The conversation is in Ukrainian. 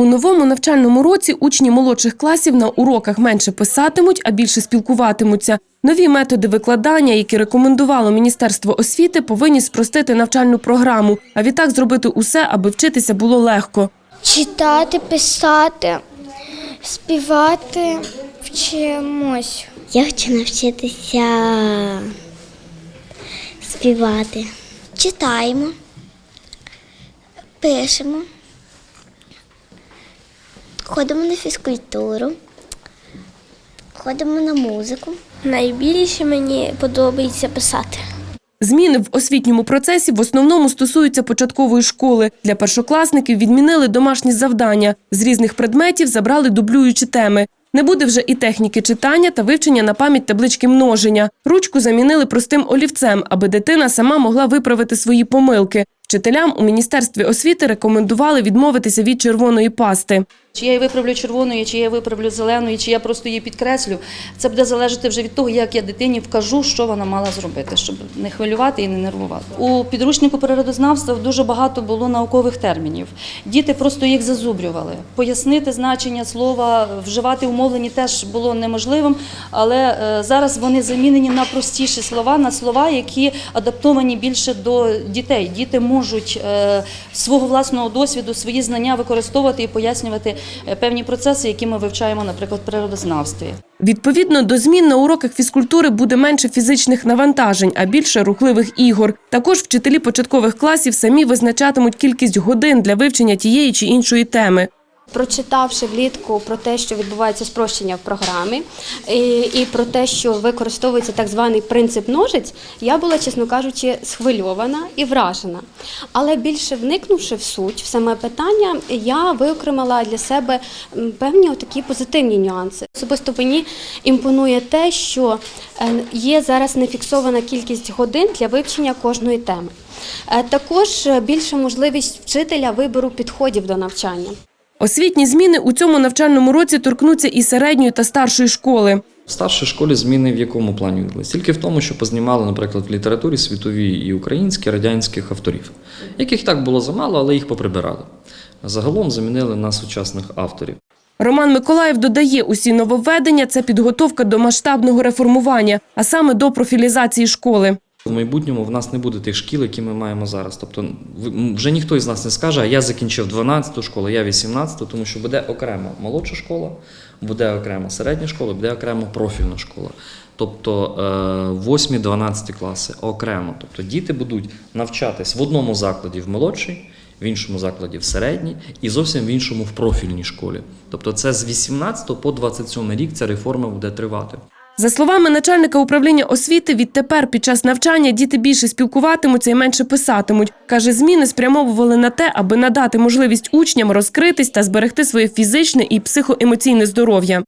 У новому навчальному році учні молодших класів на уроках менше писатимуть, а більше спілкуватимуться. Нові методи викладання, які рекомендувало Міністерство освіти, повинні спростити навчальну програму, а відтак зробити усе, аби вчитися було легко. Читати, писати, співати, вчимось. Я хочу навчитися співати. Читаємо, пишемо, ходимо на фізкультуру, ходимо на музику. Найбільше мені подобається писати. Зміни в освітньому процесі в основному стосуються початкової школи. Для першокласників відмінили домашні завдання. З різних предметів забрали дублюючі теми. Не буде вже і техніки читання та вивчення на пам'ять таблички множення. Ручку замінили простим олівцем, аби дитина сама могла виправити свої помилки. Вчителям у міністерстві освіти рекомендували відмовитися від червоної пасти. Чи я її виправлю червоною, чи я її виправлю зеленою, чи я просто її підкреслю. Це буде залежати вже від того, як я дитині вкажу, що вона мала зробити, щоб не хвилювати і не нервувати. У підручнику природознавства дуже багато було наукових термінів. Діти просто їх зазубрювали. Пояснити значення слова, вживати умовлені теж було неможливим, але е, зараз вони замінені на простіші слова, на слова, які адаптовані більше до дітей. Діти можуть е, свого власного досвіду свої знання використовувати і пояснювати певні процеси, які ми вивчаємо, наприклад, в природознавстві. Відповідно до змін на уроках фізкультури буде менше фізичних навантажень, а більше рухливих ігор. Також вчителі початкових класів самі визначатимуть кількість годин для вивчення тієї чи іншої теми. Прочитавши влітку про те, що відбувається спрощення в програмі, і, і про те, що використовується так званий принцип ножиць, я була, чесно кажучи, схвильована і вражена. Але більше вникнувши в суть, в саме питання, я виокремила для себе певні такі позитивні нюанси. Особисто мені імпонує те, що е, є зараз нефіксована кількість годин для вивчення кожної теми. Е, Також е, більша можливість вчителя вибору підходів до навчання. Освітні зміни у цьому навчальному році торкнуться і середньої та старшої школи. В старшій школі зміни в якому плані відбулись? Тільки в тому, що познімали, наприклад, в літературі світові і українські, радянських авторів, яких так було замало, але їх поприбирали. Загалом замінили на сучасних авторів. Роман Миколаїв додає, усі нововведення – це підготовка до масштабного реформування, а саме до профілізації школи. В майбутньому в нас не буде тих шкіл, які ми маємо зараз. Тобто вже ніхто із нас не скаже, а я закінчив 12 школу, я 18, тому що буде окремо молодша школа, буде окремо середня школа, буде окремо профільна школа. Тобто 8-12 класи окремо. Тобто діти будуть навчатись в одному закладі в молодшій, в іншому закладі в середній і зовсім в іншому в профільній школі. Тобто це з 18 по 27 рік ця реформа буде тривати. За словами начальника управління освіти, відтепер під час навчання діти більше спілкуватимуться і менше писатимуть. Каже, зміни спрямовували на те, аби надати можливість учням розкритись та зберегти своє фізичне і психоемоційне здоров'я.